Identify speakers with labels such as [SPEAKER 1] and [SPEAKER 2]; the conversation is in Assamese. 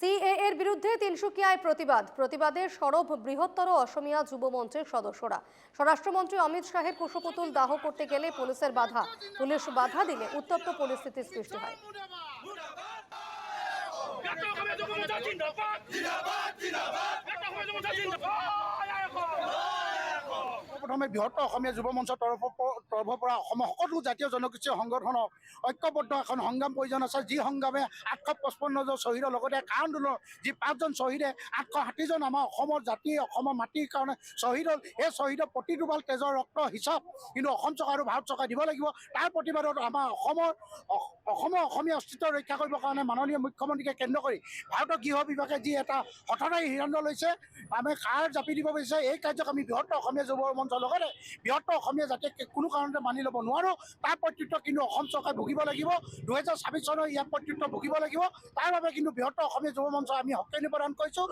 [SPEAKER 1] সিএ এর বিরুদ্ধে তিনসুকিয়ায় প্রতিবাদ প্রতিবাদে সরব বৃহত্তর অসমিয়া যুব মঞ্চের সদস্যরা স্বরাষ্ট্রমন্ত্রী অমিত শাহের কুশপুতুল দাহ করতে গেলে পুলিশের বাধা পুলিশ বাধা দিলে উত্তপ্ত পরিস্থিতির সৃষ্টি হয়
[SPEAKER 2] প্ৰথমে বৃহত্তৰ অসমীয়া যুৱ মঞ্চৰ তৰফৰ তৰফৰ পৰা অসমৰ সকলো জাতীয় জনগোষ্ঠীয় সংগঠনক ঐক্যবদ্ধ এখন সংগ্ৰাম প্ৰয়োজন আছে। যি সংগ্ৰামে আঠশ পঁচপন্নজন শ্বহীদৰ লগতে কা আন্দোলনৰ যি পাঁচজন শ্বহীদে আঠশ ষাঠিজন আমাৰ অসমৰ জাতি অসমৰ মাটিৰ কাৰণে শ্বহীদ হ'ল। সেই শ্বহীদৰ প্ৰতিটো ভাল তেজৰ ৰক্ত হিচাপ কিন্তু অসম চৰকাৰ আৰু ভাৰত চৰকাৰে দিব লাগিব। তাৰ প্ৰতিবাদত আমাৰ অসমৰ অসমৰ অসমীয়া অস্তিত্ব ৰক্ষা কৰিবৰ কাৰণে মাননীয় মুখ্যমন্ত্ৰীকে কেন্দ্ৰ কৰি ভাৰতৰ গৃহ বিভাগে যি এটা হঠকাৰী সিদ্ধান্ত লৈছে আমি কাৰ জাপি দিব বিচাৰিছে এই কাৰ্যক আমি বৃহত্তৰ অসমীয়া যুৱ মঞ্চৰ লগতে বৃহত্তৰ অসমীয়া জাতিয়ে কোনো কাৰণতে মানি ল'ব নোৱাৰোঁ। তাৰ প্ৰত্যুত্তৰ কিন্তু অসম চৰকাৰে ভুগিব লাগিব। দুহেজাৰ ছাব্বিছ চনৰ ইয়াৰ প্ৰত্যুত্তৰ ভুগিব লাগিব। তাৰ বাবে কিন্তু বৃহত্তৰ অসমীয়া যুৱ মঞ্চ আমি হকেনি প্ৰদান কৰিছোঁ।